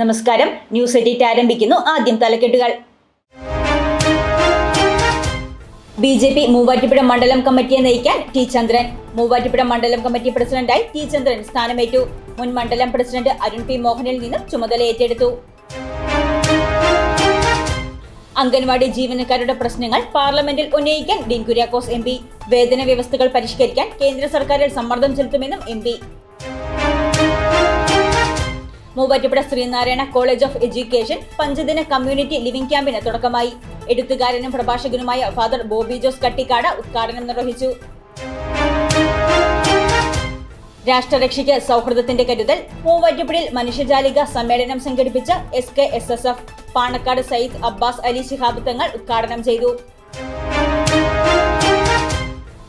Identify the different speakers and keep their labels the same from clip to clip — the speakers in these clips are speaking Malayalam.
Speaker 1: നമസ്കാരം. ന്യൂസ് എഡിറ്റ് ആരംഭിക്കുന്നു. ആദ്യം തലക്കെട്ടുകൾ. ബി ജെ പി മൂവാറ്റുപുഴ മണ്ഡലം കമ്മിറ്റിയെ നയിക്കാൻ ടി ചന്ദ്രൻ. മൂവാറ്റുപുഴ മണ്ഡലം കമ്മിറ്റി പ്രസിഡന്റായി ടി ചന്ദ്രൻ സ്ഥാനമേറ്റു. മുൻ മണ്ഡലം പ്രസിഡന്റ് അരുൺ പി മോഹനിൽ നിന്നും ചുമതല ഏറ്റെടുത്തു. അംഗൻവാടി ജീവനക്കാരുടെ പ്രശ്നങ്ങൾ പാർലമെന്റിൽ ഉന്നയിക്കാൻ ഡിൻകുര്യാക്കോസ് എം പി. വേതന വ്യവസ്ഥകൾ പരിഷ്കരിക്കാൻ കേന്ദ്ര സർക്കാരിൽ സമ്മർദ്ദം ചെലുത്തുമെന്നും M P. Muvattupuzha Sreenarayana college of education പഞ്ചദിന community living ക്യാമ്പിന് തുടക്കമായി. എഴുത്തുകാരനും പ്രഭാഷകനുമായ ഫാദർ ബോബി ജോസ് കട്ടിക്കാട് ഉദ്ഘാടനം നിർവഹിച്ചു. രാഷ്ട്രരക്ഷയ്ക്ക് സൗഹൃദത്തിന്റെ കരുതൽ മൂവാറ്റുപുഴയിൽ മനുഷ്യജാലിക സമ്മേളനം സംഘടിപ്പിച്ച S K S S F Panakkad Sayyid Abbas Ali Shihab Thangal ഉദ്ഘാടനം ചെയ്തു.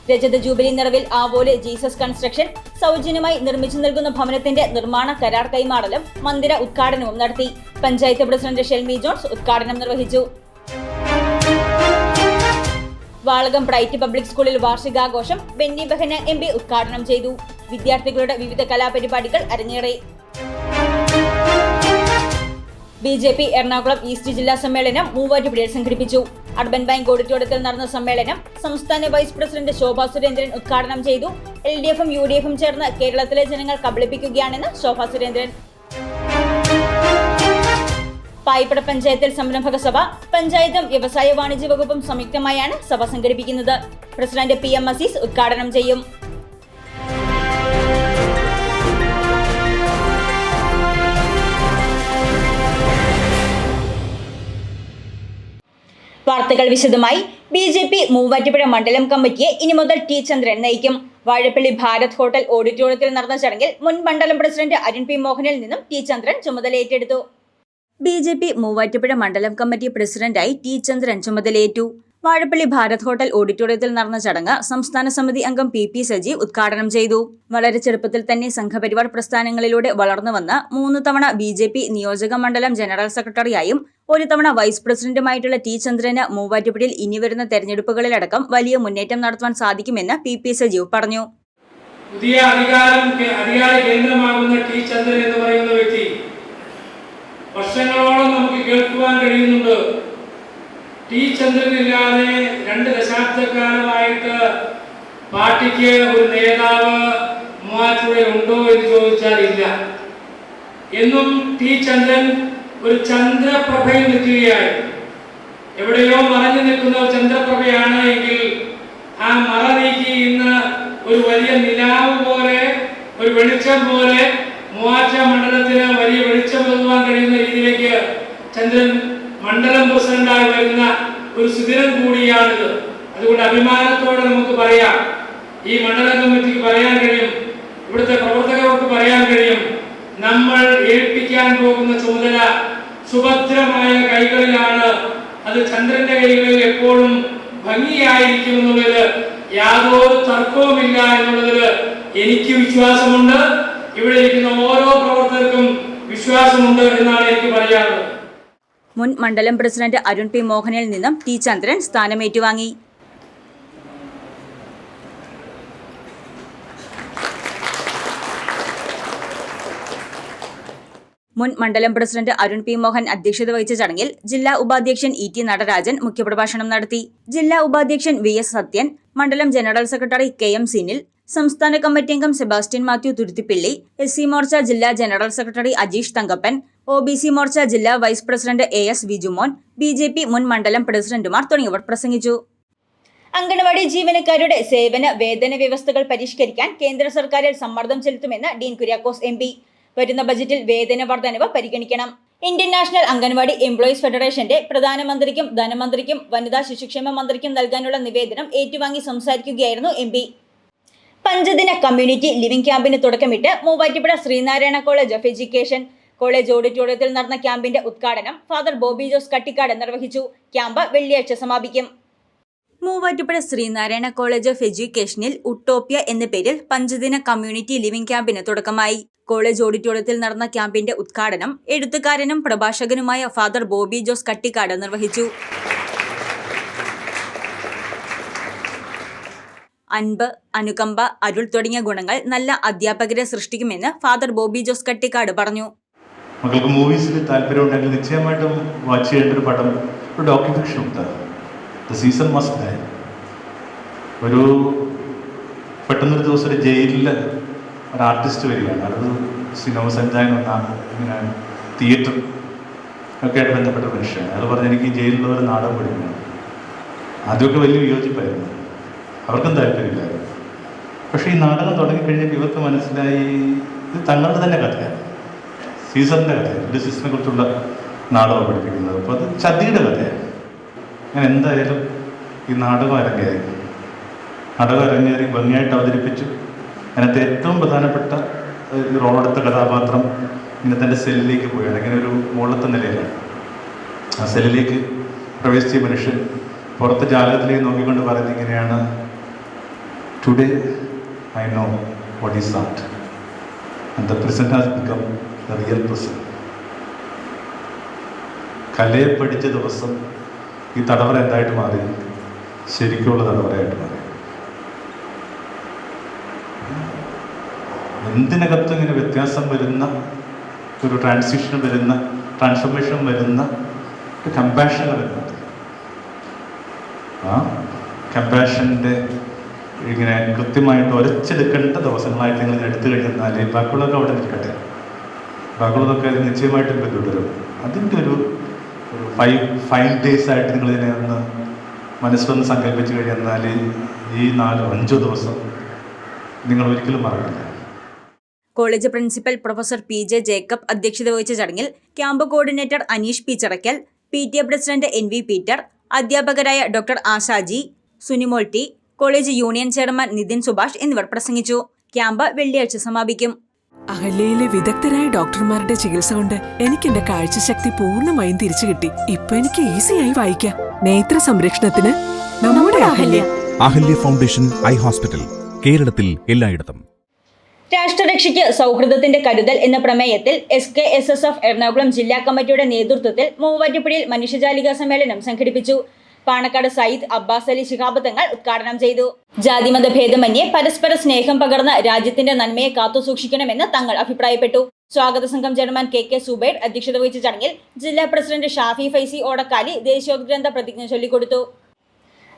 Speaker 1: രജത ജൂബിലി നിറവിൽ ആവോൽ ജീസസ് കൺസ്ട്രക്ഷൻ സൗജന്യമായി നിർമ്മിച്ചു നൽകുന്ന ഭവനത്തിന്റെ നിർമ്മാണ കരാർ കൈമാറലും മന്ദിര ഉദ്ഘാടനവും നടത്തി. പഞ്ചായത്ത് പ്രസിഡന്റ് ഷെൽമി ജോൺസ് ഉദ്ഘാടനം നിർവഹിച്ചു. വാളകം ബ്രൈറ്റ് പബ്ലിക് സ്കൂളിൽ വാർഷികാഘോഷം ബെന്നി ബെഹന എം പി ഉദ്ഘാടനം ചെയ്തു. വിദ്യാർത്ഥികളുടെ വിവിധ കലാപരിപാടികൾ അരങ്ങേറി. B J P Ernakulam east ജില്ലാ സമ്മേളനം മൂവാറ്റുപുഴയിൽ സംഘടിപ്പിച്ചു. അർബൻ ബാങ്ക് ഓഡിറ്റോറിയത്തിൽ നടന്ന സമ്മേളനം സംസ്ഥാന വൈസ് പ്രസിഡന്റ് ശോഭാ സുരേന്ദ്രൻ ഉദ്ഘാടനം ചെയ്തു. എൽ ഡി എഫും യു ഡി എഫും ചേർന്ന് കേരളത്തിലെ ജനങ്ങൾ കബളിപ്പിക്കുകയാണെന്ന് ശോഭാ സുരേന്ദ്രൻ. പായിപ്പട പഞ്ചായത്തിൽ സംരംഭക സഭ പഞ്ചായത്തും വ്യവസായ വാണിജ്യ വകുപ്പും സംയുക്തമായാണ് സഭ സംഘടിപ്പിക്കുന്നത്. പ്രസിഡന്റ് പി എം അസീസ് ഉദ്ഘാടനം ചെയ്യും. വാർത്തകൾ വിശദമായി. ബി ജെ പി മൂവാറ്റുപുഴ മണ്ഡലം കമ്മിറ്റിയെ ഇനി മുതൽ ടി ചന്ദ്രൻ നയിക്കും. വാഴപ്പള്ളി ഭാരത് ഹോട്ടൽ ഓഡിറ്റോറിയത്തിൽ നടന്ന ചടങ്ങിൽ മുൻ മണ്ഡലം പ്രസിഡന്റ് അരുൺ പി മോഹനിൽ നിന്നും ടി ചന്ദ്രൻ ചുമതല ഏറ്റെടുത്തു ബി ജെ പി മൂവാറ്റുപുഴ മണ്ഡലം കമ്മിറ്റി പ്രസിഡന്റായി ടി ചന്ദ്രൻ ചുമതലയേറ്റു. വാഴപ്പള്ളി ഭാരത് ഹോട്ടൽ ഓഡിറ്റോറിയത്തിൽ നടന്ന ചടങ്ങ് സംസ്ഥാന സമിതി അംഗം പി പി സജീവ് ഉദ്ഘാടനം ചെയ്തു. വളരെ ചെറുപ്പത്തിൽ തന്നെ സംഘപരിവാർ പ്രസ്ഥാനങ്ങളിലൂടെ വളർന്നുവന്ന് മൂന്ന് തവണ ബി ജെ പി നിയോജക മണ്ഡലം ജനറൽ സെക്രട്ടറിയായും ഒരു തവണ വൈസ് പ്രസിഡന്റുമായിട്ടുള്ള ടി ചന്ദ്രന് മൂവാറ്റുപുഴയിൽ ഇനി വരുന്ന തെരഞ്ഞെടുപ്പുകളിലടക്കം വലിയ മുന്നേറ്റം നടത്തുവാൻ സാധിക്കുമെന്ന് പി പി സജീവ് പറഞ്ഞു.
Speaker 2: പുതിയ അധികാരം അധികാര കേന്ദ്രമാകുന്ന ടി ചന്ദ്രൻ എന്ന് പറയുന്ന വ്യക്തി വർഷങ്ങളോളം നമുക്ക് കേൾക്കുവാൻ കഴിയുന്നുണ്ട്. ടി ചന്ദ്രനില്ലാതെ രണ്ട് ദശാബ്ദക്കാലമായിട്ട് പാർട്ടിക്ക് ഒരു നേതാവ് മൂവാറ്റുപുഴയിൽ ഉണ്ടോ എന്ന് ചോദിച്ചാൽ ഇല്ല. എന്നും ടി ചന്ദ്രൻ ഒരു ചന്ദ്രപ്രഭയിൽ നിൽക്കുകയായിരുന്നു. എവിടെയോ മറഞ്ഞു നിൽക്കുന്ന ഒരു ചന്ദ്രപ്രഭയാണ് എങ്കിൽ ആ മറ നീക്കി ഇന്ന് ഒരു വലിയ നിലാവ് പോലെ ഒരു വെളിച്ചം പോലെ മൂവാറ്റ മണ്ഡലത്തിന് വലിയ വെളിച്ചം നൽകുവാൻ കഴിയുന്ന രീതിയിലേക്ക് ചന്ദ്രൻ മണ്ഡലം പ്രസിഡന്റായി വരുന്ന ഒരു സുദിനം കൂടിയാണിത്. അതുകൊണ്ട് അഭിമാനത്തോടെ നമുക്ക് പറയാം. ഈ മണ്ഡലം കമ്മിറ്റിക്ക് പറയാൻ കഴിയും. ഇവിടുത്തെ പ്രവർത്തകർക്ക് പറയാൻ കഴിയും. നമ്മൾ ഏൽപ്പിക്കാൻ പോകുന്ന ചുമതല സുഭദ്രമായ കൈകളിലാണ്. അത് ചന്ദ്രന്റെ കൈകളിൽ എപ്പോഴും ഭംഗിയായിരിക്കും എന്നുള്ളത് യാതൊരു തർക്കവുമില്ല എന്നുള്ളതിൽ എനിക്ക് വിശ്വാസമുണ്ട്. ഇവിടെ ഇരിക്കുന്ന ഓരോ പ്രവർത്തകർക്കും വിശ്വാസമുണ്ട് എന്നാണ് എനിക്ക് പറയാനുള്ളത്.
Speaker 1: മുൻ മണ്ഡലം പ്രസിഡന്റ് അരുൺ പി മോഹനിൽ നിന്നും ടി ചന്ദ്രൻ സ്ഥാനമേറ്റുവാങ്ങി. മുൻ മണ്ഡലം പ്രസിഡന്റ് അരുൺ പി മോഹൻ അധ്യക്ഷത വഹിച്ച ചടങ്ങിൽ ജില്ലാ ഉപാധ്യക്ഷൻ ഇ ടി നടരാജൻ മുഖ്യപ്രഭാഷണം നടത്തി. ജില്ലാ ഉപാധ്യക്ഷൻ വി എസ് സത്യൻ മണ്ഡലം general secretary K M Sinil സംസ്ഥാന കമ്മിറ്റി അംഗം Sebastian Mathew Thuruthippilly S C Morcha ജില്ലാ general secretary Ajeesh Thankappan O B C Morcha ജില്ലാ vice president A S Vijumon B J P മുൻ മണ്ഡലം പ്രസിഡന്റുമാർ തുടങ്ങിയവർ പ്രസംഗിച്ചു. അംഗൻവാടി ജീവനക്കാരുടെ സേവന വേതന വ്യവസ്ഥകൾ പരിഷ്കരിക്കാൻ കേന്ദ്ര സർക്കാരിൽ സമ്മർദ്ദം ചെലുത്തുമെന്ന് ഡീൻ കുര്യാക്കോസ് എം പി. വരുന്ന ബജറ്റിൽ വേതന വർധനവ് പരിഗണിക്കണം. ഇന്ത്യൻ നാഷണൽ അംഗൻവാടി എംപ്ലോയീസ് ഫെഡറേഷന്റെ പ്രധാനമന്ത്രിക്കും ധനമന്ത്രിക്കും വനിതാ ശിശുക്ഷേമ മന്ത്രിക്കും നൽകാനുള്ള നിവേദനം ഏറ്റുവാങ്ങി സംസാരിക്കുകയായിരുന്നു എം പഞ്ചദിന കമ്മ്യൂണിറ്റി ലിവിംഗ് ക്യാമ്പിന് തുടക്കമിട്ട് Muvattupuzha Sreenarayana college of education college ഓഡിറ്റോറിയത്തിൽ നടന്ന ക്യാമ്പിന്റെ ഉദ്ഘാടനം ഫാദർ ബോബി ജോസ് കട്ടിക്കാട് നിർവഹിച്ചു. ക്യാമ്പ് വെള്ളിയാഴ്ച സമാപിക്കും. മൂവാറ്റുപുഴ ശ്രീനാരായണ കോളേജ് ഓഫ് എഡ്യൂക്കേഷനിൽ ഉട്ടോപ്യ എന്ന പേരിൽ പഞ്ചദിന കമ്മ്യൂണിറ്റി ലിവിംഗ് ക്യാമ്പിന് തുടക്കമായി. കോളേജ് ഓഡിറ്റോറിയത്തിൽ നടന്ന ക്യാമ്പിന്റെ ഉദ്ഘാടനം എഴുത്തുകാരനും പ്രഭാഷകനുമായ ഫാദർ ബോബി ജോസ് കട്ടിക്കാട് നിർവഹിച്ചു. അൻപ് അനുകമ്പ അരുൾ തുടങ്ങിയ ഗുണങ്ങൾ നല്ല അധ്യാപകരെ സൃഷ്ടിക്കുമെന്ന് ഫാദർ ബോബി ജോസ് കട്ടിക്കാട് പറഞ്ഞു.
Speaker 3: മക്കൾക്ക് മൂവീസിൽ താല്പര്യമുണ്ടെങ്കിൽ നിശ്ചയമായിട്ടും വാച്ച് ചെയ്യേണ്ട ഒരു പടം ഒരു ഡോക്യുമെന്റേഷൻ ഉണ്ട്. ദ സീസൺ മസ്റ്റ് ഒരു പെട്ടെന്നൊരു ദിവസം ഒരു ജയിലിൽ ഒരു ആർട്ടിസ്റ്റ് വരികയാണ്. അത് സിനിമ സഞ്ചാരം ഒന്നാണ് ഇങ്ങനെ തിയേറ്റർ ഒക്കെ ആയിട്ട് ബന്ധപ്പെട്ട മനുഷ്യൻ അത് പറഞ്ഞ് എനിക്ക് ജയിലിലുള്ള ഒരു നാടകം പഠിക്കണം ആദ്യമൊക്കെ വലിയ വിയോജിപ്പായിരുന്നു. അവർക്കും താല്പര്യമില്ലായിരുന്നു. പക്ഷേ ഈ നാടകം തുടങ്ങിക്കഴിഞ്ഞപ്പോൾ ഇവർക്ക് മനസ്സിലായി ഇത് തങ്ങളുടെ തന്നെ കഥയാണ്. സീസറിന്റെ കഥയാണ്. ഒരു സീസണിനെ കുറിച്ചുള്ള നാടകം പഠിപ്പിക്കുന്നത്. അപ്പോൾ അത് ചതിയുടെ കഥയാണ്. ഞാൻ എന്തായാലും ഈ നാടകം അരങ്ങേറി. നാടകം അരങ്ങേറി ഭംഗിയായിട്ട് അവതരിപ്പിച്ചു. അതിനകത്ത് ഏറ്റവും പ്രധാനപ്പെട്ട ഈ റോളെടുത്ത കഥാപാത്രം ഇങ്ങനെ തന്റെ സെല്ലിലേക്ക് പോയാണ് ഇങ്ങനെ ഒരു മുകളിലത്തെ നിലയിലാണ്. ആ സെല്ലിലേക്ക് പ്രവേശിച്ച മനുഷ്യൻ പുറത്ത് ജാലകത്തിലേക്ക് നോക്കിക്കൊണ്ട് പറയുന്നത് ഇങ്ങനെയാണ്. Today I know what is art and the present has become the real present കലയെ പഠിച്ച ദിവസം ഈ തടവറ എന്തായിട്ട് മാറി? ശരിക്കുള്ള തടവറയായിട്ട് മാറി. എന്തിനകത്തും ഇങ്ങനെ വ്യത്യാസം വരുന്ന ഒരു ട്രാൻസിഷൻ വരുന്ന ട്രാൻസ്ഫർമേഷൻ വരുന്ന ഒരു കമ്പാഷൻ വരുന്നുണ്ട് ആ? കമ്പാഷന്റെ ഇങ്ങനെ കൃത്യമായിട്ട് ഒരച്ചെടുക്കേണ്ട ദിവസങ്ങളായിട്ട് നിങ്ങൾ എടുത്തു കഴിഞ്ഞാൽ ബാക്കിയുള്ളതൊക്കെ അവിടെ നിൽക്കട്ടെ. ബാക്കിയുള്ളതൊക്കെ നിശ്ചയമായിട്ടും പിന്തുടരും. അതിന്റെ ഒരു ഫൈവ് ഫൈവ് ഡേയ്സ് ആയിട്ട് നിങ്ങൾ ഇതിനെ ഒന്ന് മനസ്സിലൊന്ന് സങ്കല്പിച്ച് കഴിഞ്ഞാൽ ഈ നാലോ അഞ്ചോ ദിവസം നിങ്ങൾ ഒരിക്കലും മറക്കില്ല.
Speaker 1: College principal professor P J Jacob അധ്യക്ഷത വഹിച്ച ചടങ്ങിൽ camp coordinator Aneesh P Chirakkal P T A president N V Peter അധ്യാപകരായ doctor Asha G Sunimol T college union chairman Nithin Subhash എന്നിവർ പ്രസംഗിച്ചു. ക്യാമ്പ് വെള്ളിയാഴ്ച സമാപിക്കും.
Speaker 4: അഹല്യയിലെ വിദഗ്ധരായ ഡോക്ടർമാരുടെ ചികിത്സ കൊണ്ട് എനിക്ക് എന്റെ കാഴ്ചശക്തി പൂർണമായും തിരിച്ചു കിട്ടി. ഇപ്പൊ എനിക്ക് ഈസിയായി വായിക്കാം. നേത്ര സംരക്ഷണത്തിന് നമ്മുടെ Ahalya.
Speaker 5: Ahalya. Foundation eye hospital കേരളത്തിൽ എല്ലായിടത്തും.
Speaker 1: രാഷ്ട്രരക്ഷയ്ക്ക് സൗഹൃദത്തിന്റെ കരുതൽ എന്ന പ്രമേയത്തിൽ S K S S F Ernakulam ജില്ലാ കമ്മിറ്റിയുടെ നേതൃത്വത്തിൽ മൂവാറ്റുപുഴയിൽ മനുഷ്യജാലിക സമ്മേളനം സംഘടിപ്പിച്ചു. പാണക്കാട് സയ്യിദ് അബ്ബാസ് അലി ശിഹാബ് തങ്ങൾ ഉദ്ഘാടനം ചെയ്തു. ജാതിമത ഭേദമന്യേ പരസ്പര സ്നേഹം പകർന്ന രാജ്യത്തിന്റെ നന്മയെ കാത്തുസൂക്ഷിക്കണമെന്ന് തങ്ങൾ അഭിപ്രായപ്പെട്ടു. സ്വാഗത സംഘം ചെയർമാൻ കെ കെ സുബൈർ അധ്യക്ഷത വഹിച്ച ചടങ്ങിൽ ജില്ലാ പ്രസിഡന്റ് ഷാഫി ഫൈസി ഓടക്കാലി ദേശീയോദ്ഗ്രന്ഥ പ്രതിജ്ഞ ചൊല്ലിക്കൊടുത്തു.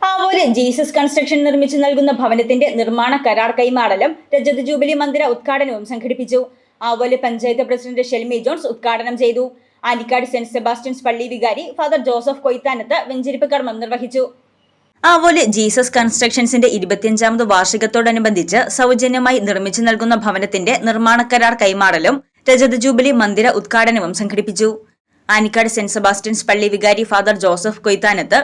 Speaker 1: ആവൂര് ജീസസ് കൺസ്ട്രക്ഷൻ നിർമ്മിച്ചു നൽകുന്ന ഭവനത്തിന്റെ നിർമ്മാണ കരാർ കൈമാറലും രജത ജൂബിലി മന്ദിര ഉദ്ഘാടനവും സംഘടിപ്പിച്ചു. ആവോലെ പഞ്ചായത്ത് പ്രസിഡന്റ് ഷെൽമി ജോൺസ് ഉദ്ഘാടനം ചെയ്തു. ആനിക്കാട് സെന്റ് സെബാസ്റ്റ്യൻസ് പള്ളി വികാരി ഫാദർ ജോസഫ് കൊയ്ത്താനത്ത് വെഞ്ചരിപ്പ് കർമ്മം നിർവഹിച്ചു. ആവോൽ ജീസസ് കൺസ്ട്രക്ഷൻസിന്റെ ഇരുപത്തിയഞ്ചാമത് വാർഷികത്തോടനുബന്ധിച്ച് സൗജന്യമായി നിർമ്മിച്ചു നൽകുന്ന ഭവനത്തിന്റെ നിർമ്മാണ കരാർ കൈമാറലും രജത ജൂബിലി മന്ദിര ഉദ്ഘാടനവും സംഘടിപ്പിച്ചു. ആനിക്കാട് സെന്റ് സെബാസ്റ്റ്യൻസ് പള്ളി വികാരി ഫാദർ ജോസഫ് കൊയ്ത്താനത്ത്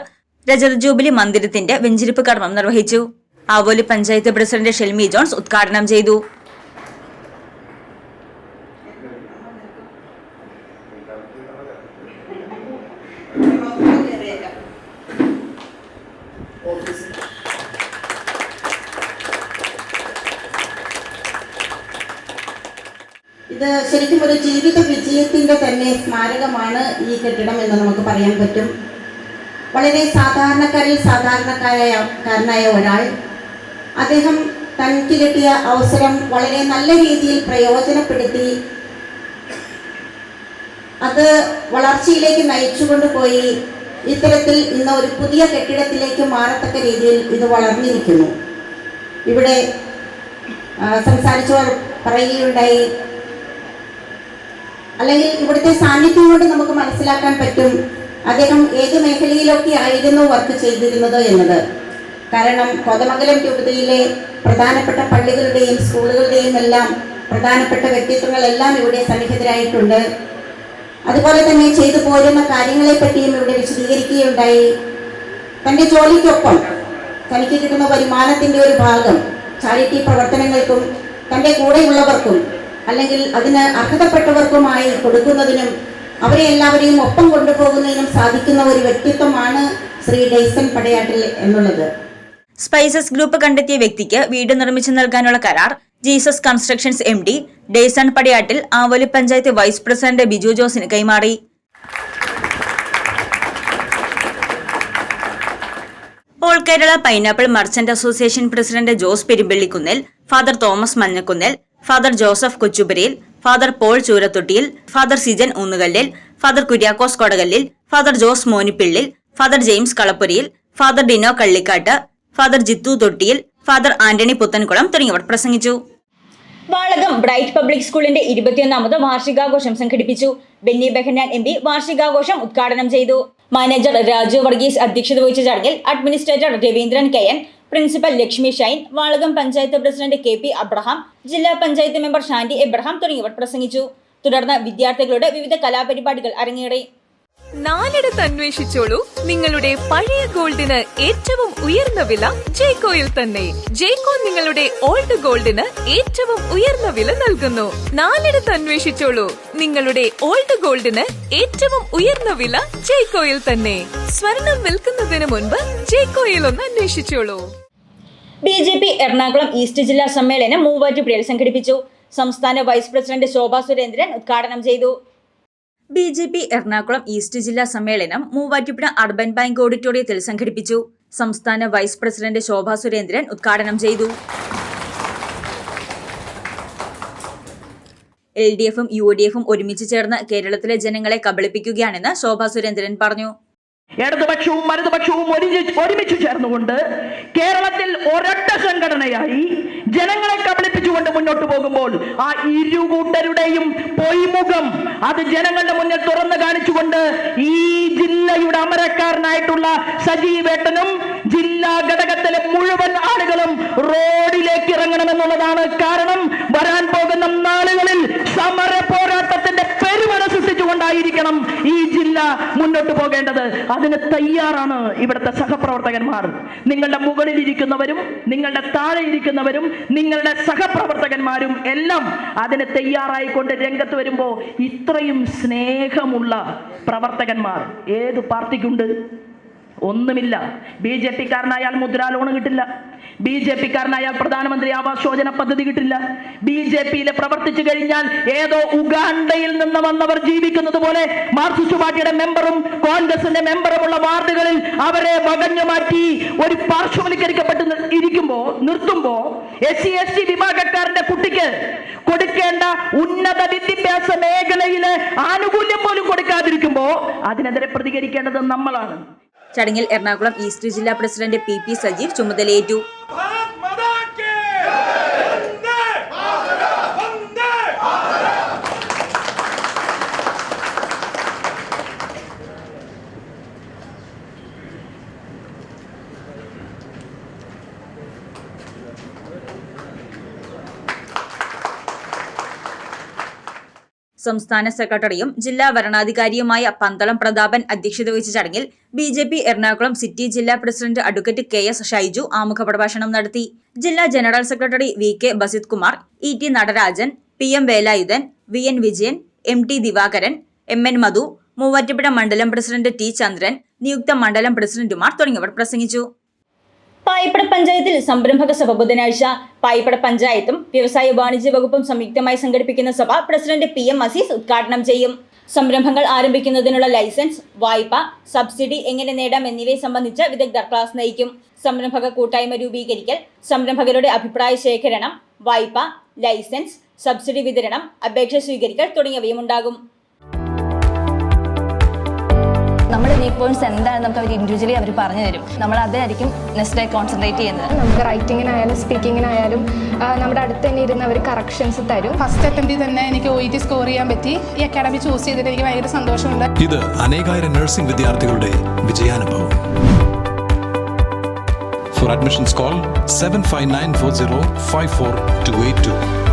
Speaker 1: രജത ജൂബിലി മന്ദിരത്തിന്റെ വെഞ്ചിരിപ്പ് കർമ്മം നിർവഹിച്ചു. ആവോലി പഞ്ചായത്ത് പ്രസിഡന്റ് ഷെൽമി ജോൺസ് ഉദ്ഘാടനം ചെയ്തു.
Speaker 6: ഇത് ശരിക്കും ഒരു ജീവിത വിജയത്തിന്റെ തന്നെ സ്മാരകമാണ് ഈ കെട്ടിടം എന്ന് നമുക്ക് പറയാൻ പറ്റും. വളരെ സാധാരണക്കാരിൽ സാധാരണക്കാരായ കാരനായ ഒരാൾ. അദ്ദേഹം തനിക്ക് കിട്ടിയ അവസരം വളരെ നല്ല രീതിയിൽ പ്രയോജനപ്പെടുത്തി. അത് വളർച്ചയിലേക്ക് നയിച്ചുകൊണ്ട് പോയി. ഇത്തരത്തിൽ ഇന്ന് ഒരു പുതിയ കെട്ടിടത്തിലേക്ക് മാറത്തക്ക രീതിയിൽ ഇത് വളർന്നിരിക്കുന്നു. ഇവിടെ സംസാരിച്ചവർ പറയുകയുണ്ടായി. അല്ലെങ്കിൽ ഇവിടുത്തെ സാന്നിധ്യം കൊണ്ട് നമുക്ക് മനസ്സിലാക്കാൻ പറ്റും അദ്ദേഹം ഏത് മേഖലയിലൊക്കെ ആയിരുന്നു വർക്ക് ചെയ്തിരുന്നത് എന്നത്. കാരണം കോതമംഗലം രൂപതയിലെ പ്രധാനപ്പെട്ട പള്ളികളുടെയും സ്കൂളുകളുടെയും എല്ലാം പ്രധാനപ്പെട്ട വ്യക്തിത്വങ്ങളെല്ലാം ഇവിടെ സന്നിഹിതരായിട്ടുണ്ട്. അതുപോലെ തന്നെ ചെയ്തു പോരുന്ന കാര്യങ്ങളെ പറ്റിയും ഇവിടെ വിശദീകരിക്കുകയുണ്ടായി. തന്റെ ജോലിക്കൊപ്പം തനിക്ക് കിട്ടുന്ന വരുമാനത്തിന്റെ ഒരു ഭാഗം ചാരിറ്റി പ്രവർത്തനങ്ങൾക്കും തന്റെ കൂടെയുള്ളവർക്കും അല്ലെങ്കിൽ അതിന് അർഹതപ്പെട്ടവർക്കുമായി കൊടുക്കുന്നതിനും അവരെ എല്ലാവരെയും ഒപ്പം കൊണ്ടുപോകുന്നതിനും സാധിക്കുന്ന ഒരു വ്യക്തിത്വമാണ് ശ്രീ ഡെയ്സൺ പടയാട്ടിൽ എന്നുള്ളത്.
Speaker 1: സ്പൈസസ് ഗ്രൂപ്പ് കണ്ടെത്തിയ വ്യക്തിക്ക് വീട് നിർമ്മിച്ചു നൽകാനുള്ള കരാർ Jesus constructions M D Deson Padiyattil Avoli panchayat vice president Biju ജോസിന് കൈമാറി. All Kerala pineapple merchant association president Jose Perumpallikkunnil father Thomas Manjakkunnil father Joseph Kochupurayil father Paul Choorathottiyil father Sijan Oonnukallil father Kuriakose Kodakallil father Jose Monippilly father James Kalappurayil father Dino Kallikkatt father Jithu Thottiyil father Antony Puthenkulam തുടങ്ങിയവർ പ്രസംഗിച്ചു. വാളകം ബ്രൈറ്റ് പബ്ലിക് സ്കൂളിന്റെ ഇരുപത്തിയൊന്നാമത് വാർഷികാഘോഷം സംഘടിപ്പിച്ചു. ബെന്നി ബെഹനാൻ എം പി വാർഷികാഘോഷം ഉദ്ഘാടനം ചെയ്തു. മാനേജർ രാജു വർഗീസ് അധ്യക്ഷത വഹിച്ച ചടങ്ങിൽ administrator Raveendran K N principal Lakshmi Shine Valakom panchayat president K P Abraham ജില്ലാ പഞ്ചായത്ത് മെമ്പർ ഷാന്റി എബ്രഹാം തുടങ്ങിയവർ പ്രസംഗിച്ചു. തുടർന്ന് വിദ്യാർത്ഥികളുടെ വിവിധ കലാപരിപാടികൾ അരങ്ങേറി.
Speaker 7: നാലിടത്ത് അന്വേഷിച്ചോളൂ. നിങ്ങളുടെ പഴയ ഗോൾഡിന് ഏറ്റവും ഉയർന്ന വില ജേക്കോയിൽ തന്നെ. ജേക്കോ നിങ്ങളുടെ ഓൾഡ് ഗോൾഡിന് ഏറ്റവും ഉയർന്ന വില നൽകുന്നു. നാലിടത്ത് അന്വേഷിച്ചോളൂ. നിങ്ങളുടെ ഓൾഡ് ഗോൾഡിന് ഏറ്റവും ഉയർന്ന വില ജേക്കോയിൽ തന്നെ. സ്വർണം വിൽക്കുന്നതിന് മുൻപ് ജേക്കോയിൽ ഒന്ന് അന്വേഷിച്ചോളൂ.
Speaker 1: B J P Ernakulam east ജില്ലാ സമ്മേളനം മൂവാറ്റുപുഴയിൽ സംഘടിപ്പിച്ചു. സംസ്ഥാന വൈസ് പ്രസിഡന്റ് ശോഭാ സുരേന്ദ്രൻ ഉദ്ഘാടനം ചെയ്തു. B J P Ernakulam east ജില്ലാ സമ്മേളനം മൂവാറ്റുപുഴ അർബൻ ബാങ്ക് ഓഡിറ്റോറിയത്തിൽ സംഘടിപ്പിച്ചു. സംസ്ഥാന വൈസ് പ്രസിഡന്റ് ശോഭാ സുരേന്ദ്രൻ ഉദ്ഘാടനം ചെയ്തു. എൽ ഡി എഫും യു ഡി എഫും ഒരുമിച്ച് ചേർന്ന് കേരളത്തിലെ ജനങ്ങളെ കബളിപ്പിക്കുകയാണെന്ന് ശോഭാ സുരേന്ദ്രൻ പറഞ്ഞു.
Speaker 8: ഇടതുപക്ഷവും വലതുപക്ഷവും ഒരുമിച്ച് ഒരുമിച്ച് ചേർന്നുകൊണ്ട് കേരളത്തിൽ ഒരൊറ്റ സംഘടനയായി ജനങ്ങളെ കബളിപ്പിച്ചുകൊണ്ട് മുന്നോട്ട് പോകുമ്പോൾ ആ ഇരു കൂട്ടരുടെയും പൊയ്മുഖം അത് ജനങ്ങളുടെ മുന്നിൽ തുറന്നു കാണിച്ചുകൊണ്ട് ഈ ജില്ലയുടെ അമരക്കാരനായിട്ടുള്ള സജീവേട്ടനും ജില്ലാ ഘടകത്തിലെ മുഴുവൻ ആളുകളും റോഡിലേക്ക് ഇറങ്ങണമെന്നുള്ളതാണ് കാരണം. വരാൻ പോകുന്ന നാളുകളിൽ സമര പോരാട്ടത്തിന്റെ പെരുമന സൃഷ്ടിച്ചുകൊണ്ടായിരിക്കണം ഈ ജില്ല മുന്നോട്ട് പോകേണ്ടത്. അതിന് തയ്യാറാണ് ഇവിടുത്തെ സഹപ്രവർത്തകന്മാർ. നിങ്ങളുടെ മുകളിൽ ഇരിക്കുന്നവരും നിങ്ങളുടെ താഴെ ഇരിക്കുന്നവരും നിങ്ങളുടെ സഹപ്രവർത്തകന്മാരും എല്ലാം അതിന് തയ്യാറായിക്കൊണ്ട് രംഗത്ത് വരുമ്പോൾ ഇത്രയും സ്നേഹമുള്ള പ്രവർത്തകന്മാർ ഏത് പാർട്ടിക്കുണ്ട്? ഒന്നുമില്ല. ബി ജെ പിക്കാരനായാൽ മുദ്രാ ലോണ് കിട്ടില്ല. ബി ജെ പിക്കാരനായ പ്രധാനമന്ത്രി ആവാസ് യോജന പദ്ധതി കിട്ടില്ല. ബി ജെ പിയിൽ പ്രവർത്തിച്ചു കഴിഞ്ഞാൽ ഏതോ ഉഗാണ്ടയിൽ നിന്ന് വന്നവർ ജീവിക്കുന്നത് പോലെ മാർക്സിസ്റ്റ് പാർട്ടിയുടെ മെമ്പറും കോൺഗ്രസിന്റെ മെമ്പറുമുള്ള വാർഡുകളിൽ അവരെ വകഞ്ഞു മാറ്റി ഒരു പാർശ്വവൽക്കരിക്കപ്പെട്ട് ഇരിക്കുമ്പോൾ ഇരിക്കുമ്പോ നിർത്തുമ്പോ എസ് സി എസ് ടി വിഭാഗക്കാരന്റെ കുട്ടിക്ക് കൊടുക്കേണ്ട ഉന്നത വിദ്യാഭ്യാസ മേഖലയിലെ ആനുകൂല്യം പോലും കൊടുക്കാതിരിക്കുമ്പോ അതിനെതിരെ പ്രതികരിക്കേണ്ടത് നമ്മളാണ്.
Speaker 1: ചടങ്ങിൽ എറണാകുളം ഈസ്റ്റ് ജില്ലാ പ്രസിഡന്റ് പി പി സജീവ് ചുമതലയേറ്റു. സംസ്ഥാന സെക്രട്ടറിയും ജില്ലാ ഭരണാധികാരിയുമായ പന്തളം പ്രതാപൻ അധ്യക്ഷത വഹിച്ച ചടങ്ങിൽ B J P Ernakulam city ജില്ലാ president advocate K S Shaiju ആമുഖ പ്രഭാഷണം നടത്തി. ജില്ലാ general secretary V K Basith Kumar E T Natarajan P M Velayudhan V N Vijayan M T Divakaran M N Madhu Muvattupuzha മണ്ഡലം പ്രസിഡന്റ് ടി ചന്ദ്രൻ നിയുക്ത മണ്ഡലം പ്രസിഡന്റുമാർ തുടങ്ങിയവർ പ്രസംഗിച്ചു. പായിപ്പട പഞ്ചായത്തിൽ സംരംഭക സഭ ബുധനാഴ്ച പായിപ്പട പഞ്ചായത്തും വ്യവസായ വാണിജ്യ വകുപ്പും സംയുക്തമായി സംഘടിപ്പിക്കുന്ന സഭ പ്രസിഡന്റ് പി എം അസീസ് ഉദ്ഘാടനം ചെയ്യും. സംരംഭങ്ങൾ ആരംഭിക്കുന്നതിനുള്ള ലൈസൻസ് വായ്പ സബ്സിഡി എങ്ങനെ നേടാം എന്നിവയെ സംബന്ധിച്ച് വിദഗ്ധർ ക്ലാസ് നയിക്കും. സംരംഭക കൂട്ടായ്മ രൂപീകരിക്കൽ സംരംഭകരുടെ അഭിപ്രായ ശേഖരണം വായ്പ ലൈസൻസ് സബ്സിഡി വിതരണം അപേക്ഷ സ്വീകരിക്കൽ തുടങ്ങിയവയും ഉണ്ടാകും.
Speaker 9: യൂണിക് പോയിന്റ്സ് എന്താണ് നമുക്ക് അവർ ഇൻഡിവിജ്വലി അവർ പറഞ്ഞു തരും. നമ്മൾ അതായിരിക്കും നെക്സ്റ്റ് ഡേ കോൺസെൻട്രേറ്റ് ചെയ്യുന്നത്.
Speaker 10: നമുക്ക് റൈറ്റിങ്ങിനായാലും സ്പീക്കിങ്ങിനായാലും നമ്മുടെ അടുത്ത് തന്നെ ഇരുന്ന് അവർ കറക്ഷൻസ് തരും.
Speaker 11: ഫസ്റ്റ് അറ്റംപ്റ്റിൽ തന്നെ എനിക്ക് ഒ ടി സ്കോർ ചെയ്യാൻ പറ്റി. ഈ അക്കാഡമി ചൂസ് ചെയ്തിട്ട് എനിക്ക് ഭയങ്കര സന്തോഷമുണ്ട്.
Speaker 5: ഇത് അനേകായിരം നഴ്സിംഗ് വിദ്യാർത്ഥികളുടെ വിജയാനുഭവം. For admissions call
Speaker 1: 75940 54282.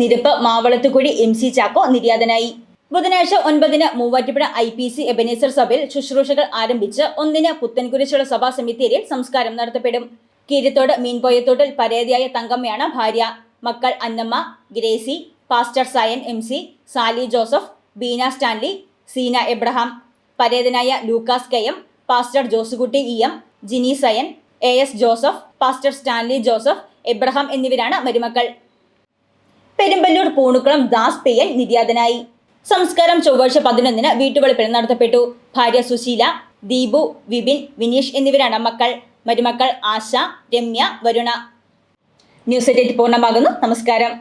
Speaker 1: നിരപ്പ് മാവളത്തുകുഴി എം സി ചാക്കോ നിര്യാതനായി. ബുധനാഴ്ച ഒൻപതിന് Muvattupuzha I P C Ebenezer സഭയിൽ ശുശ്രൂഷകൾ ആരംഭിച്ച് ഒന്നിന് പുത്തൻകുരിശുള്ള സഭാ സെമിത്തേരിയിൽ സംസ്കാരം നടത്തപ്പെടും. കീരത്തോട് മീൻപോയത്തോട്ടിൽ പരേതിയായ തങ്കമ്മയാണ് ഭാര്യ. മക്കൾ Annamma Gracy pastor Sayan M C Sally Joseph Beena Stanley Seena Abraham. പരേതനായ Lucas K M pastor Josekutty E M Jini Sayan A S Joseph pastor Stanley Joseph Abraham എന്നിവരാണ് മരുമക്കൾ. പെരുമ്പല്ലൂർ പൂണുക്കുളം ദാസ് പി എൻ നിര്യാതനായി. സംസ്കാരം ചൊവ്വാഴ്ച പതിനൊന്നിന് വീട്ടുവളപ്പിൽ നടത്തപ്പെട്ടു. ഭാര്യ സുശീല ദീപു വിപിൻ വിനീഷ് എന്നിവരാണ് മക്കൾ. മരുമക്കൾ ആശ രമ്യ വരുണ. ന്യൂസ് എയ്റ്റ് പൂർണമാകുന്നു. നമസ്കാരം.